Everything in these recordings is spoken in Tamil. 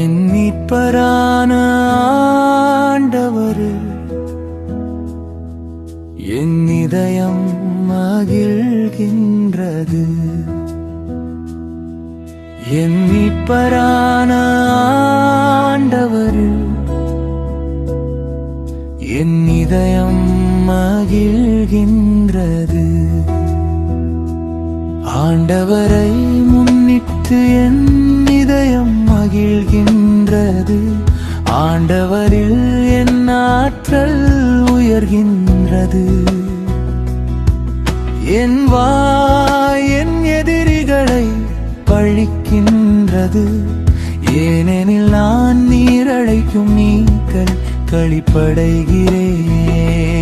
என் மீட்பரான ஆண்டவர் என் இதயம் மகிழ்கின்றது. என் மீட்பரான ஆண்டவர் என் இதயம் மகிழ்கின்றது. ஆண்டவரை முன்னிட்டு என் இதயம் மகிழ்கின்றது. ஆண்டவரில் என் ஆற்றல் உயர்கின்றது. என் வாய் என் எதிரிகளை பழிக்கின்றது. ஏனெனில் நான் நீரழைக்கும் நீக்கள் கழிப்படைகிறேன்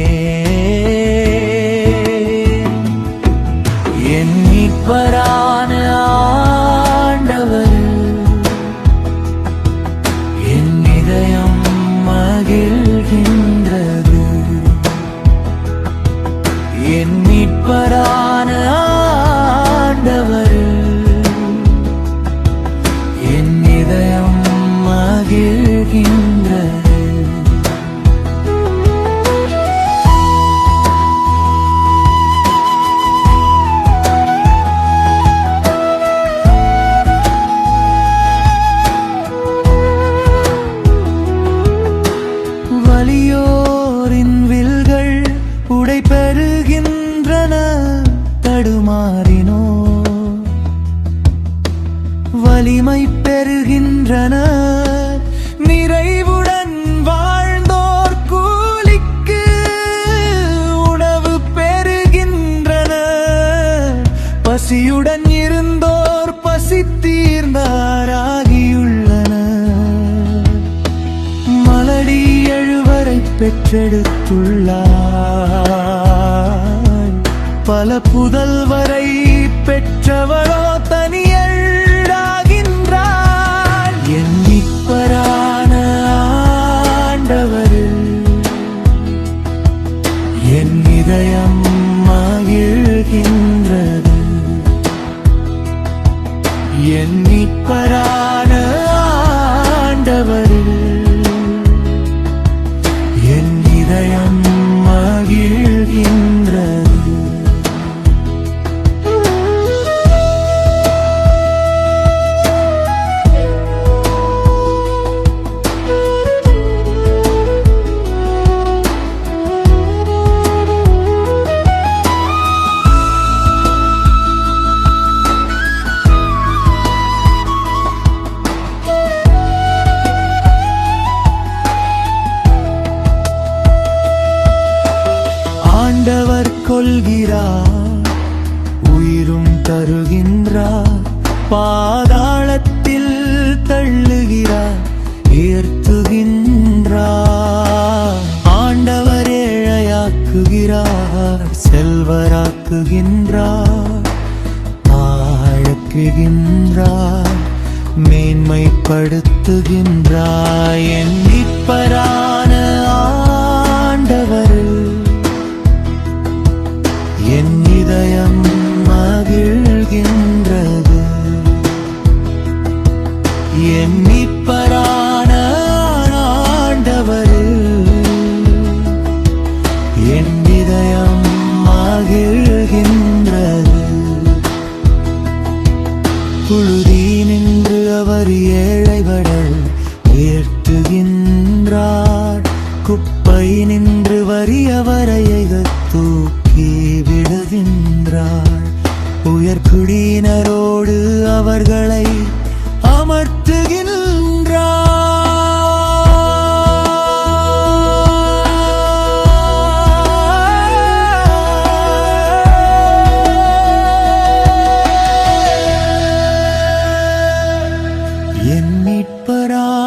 வலிமை பெறுகின்றன. நிறைவுடன் வாழ்ந்தோர் கூலிக்கு உணவு பெறுகின்றன. பசியுடன் இருந்தோர் பசி தீர்ந்தாராகியுள்ளன மலடி எழுவரை பெற்றெடுத்துள்ளார். பல புதல்வரை பெற்றவளோ ஆண்டவர் கொள்கிறார் உயிரும் தருகின்றார் பாதாளத்தில் தள்ளுகிறார் உயர்த்துகின்றார் ஆண்டவர் ஏழையாக்குகிறார் செல்வராக்குகின்றார் ஆழக்குகின்றார் மேன்மைப்படுத்துகின்றார். என் மீட்பரான ஆண்டவர் இதயம் மகிழ்கின்றது. என் ஆண்டவர் என் இதயம் மகிழ்கின்றது. புழுதி நின்று அவர் ஏழைவடல் உயர்த்துகின்றார் குப்பை நின்று உயர்குடியினரோடு அவர்களை அமர்த்துகின்றார். என் மீட்பரா